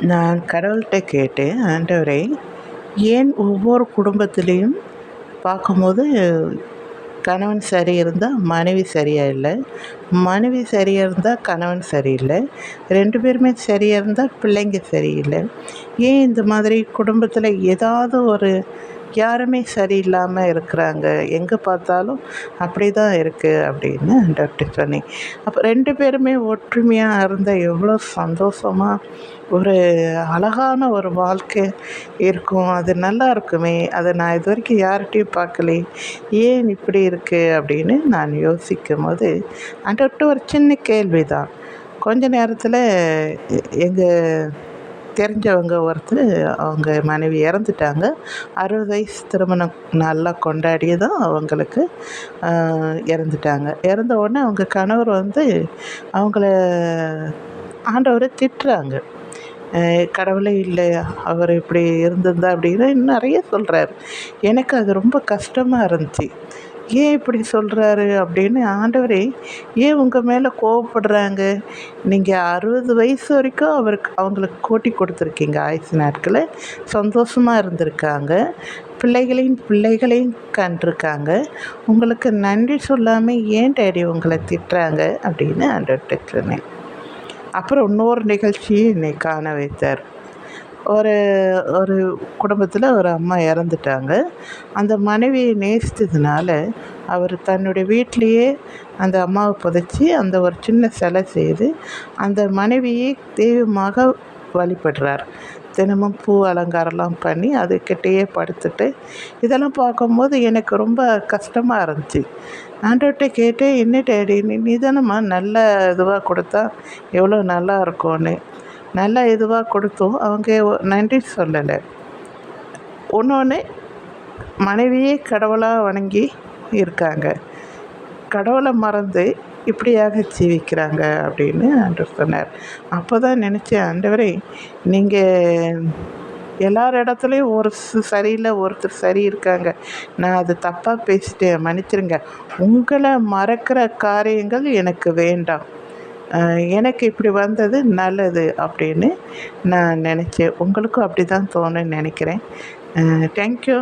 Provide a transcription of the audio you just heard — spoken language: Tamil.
நான் கடவுள்கிட்ட கேட்டேன் ஆண்டவரே ஏன் ஒவ்வொரு குடும்பத்துலேயும் பார்க்கும்போது கணவன் சரி இருந்தால் மனைவி சரியாக இல்லை மனைவி சரியாக இருந்தால் கணவன் சரியில்லை ரெண்டு பேருமே சரியாக இருந்தால் பிள்ளைங்க சரியில்லை. ஏன் இந்த மாதிரி குடும்பத்தில் ஏதாவது ஒரு யாருமே சரியில்லாமல் இருக்கிறாங்க. எங்கே பார்த்தாலும் அப்படி தான் இருக்குது அப்படின்னு டாக்டர் சொன்னேன் அப்போ ரெண்டு பேருமே ஒற்றுமையாக இருந்தால் எவ்வளோ சந்தோஷமாக ஒரு அழகான ஒரு வாழ்க்கை இருக்கும். அது நல்லா இருக்குமே. அதை நான் இது வரைக்கும் யார்கிட்டையும் பார்க்கலே. ஏன் இப்படி இருக்குது அப்படின்னு நான் யோசிக்கும் போது ஆண்டவர்கிட்ட ஒரு சின்ன கேள்வி தான் கொஞ்ச நேரத்தில் எங்கள் தெரிஞ்சவங்க ஒருத்தர் அவங்க மனைவி இறந்துட்டாங்க. அறுபது வயசு திருமணம் நல்லா கொண்டாடியதும் அவங்களுக்கு இறந்துட்டாங்க. இறந்த உடனே அவங்க கணவர் வந்து அவங்கள ஆண்டவரை திட்டுறாங்க. கடவுளே இல்லை அவர் இப்படி இருந்திருந்தா அப்படின்னு நிறைய சொல்கிறாரு எனக்கு அது ரொம்ப கஷ்டமாக இருந்துச்சு. ஏன் இப்படி சொல்கிறாரு அப்படின்னு ஆண்டவரே ஏன் உங்கள் மேலே கோவப்படுறாங்க? நீங்கள் அறுபது வயசு வரைக்கும் அவருக்கு அவங்களுக்கு கூட்டி கொடுத்துருக்கீங்க. ஆயுசு நாட்களை சந்தோஷமாக இருந்திருக்காங்க. பிள்ளைகளையும் பிள்ளைகளையும் கண்டிருக்காங்க. உங்களுக்கு நன்றி சொல்லாமல் ஏன் டேடி உங்களை திட்டுறாங்க அப்படின்னு ஆண்டவர்கிட்ட சொன்னேன். அப்புறம் இன்னொரு நிகழ்ச்சியை என்னை காண வைத்தார். ஒரு ஒரு குடும்பத்தில் ஒரு அம்மா இறந்துட்டாங்க. அந்த மனைவியை நேசித்ததுனால அவர் தன்னுடைய வீட்டிலையே அந்த அம்மாவை புதைச்சி அந்த ஒரு சின்ன சிலை செய்து அந்த மனைவியை தெய்வமாக வழிபடுறார். தினமும் பூ அலங்காரம்லாம் பண்ணி அதுக்கிட்டேயே படுத்துட்டு இதெல்லாம் பார்க்கும்போது எனக்கு ரொம்ப கஷ்டமாக இருந்துச்சு. ஆண்டோட்ட கேட்டேன் என்ன டேடி நீ தானம்மா நல்ல இதுவாக கொடுத்தா எவ்வளோ நல்லா இருக்கும்னு. நல்ல இதுவாக கொடுத்தோம். அவங்க நன்றி சொல்லலை. ஒன்று மனைவியே கடவுளாக வணங்கி இருக்காங்க. கடவுளை மறந்து இப்படியாக ஜீவிக்கிறாங்க அப்படின்னு ஆண்டவர் சொன்னார். அப்போ தான் நினச்சேன் ஆண்டவரே நீங்கள் எல்லார் இடத்துலையும் ஒரு சரியில்லை ஒருத்தர் சரி இருக்காங்க. நான் அது தப்பாக பேசிட்டேன் மன்னிச்சிருங்க. உங்களை மறக்கிற காரியங்கள் எனக்கு வேண்டாம். எனக்கு இப்படி வந்தது நல்லது அப்படின்னு நான் நினச்சேன் உங்களுக்கும் அப்படி தான் தோணுன்னு நினைக்கிறேன் தேங்க்யூ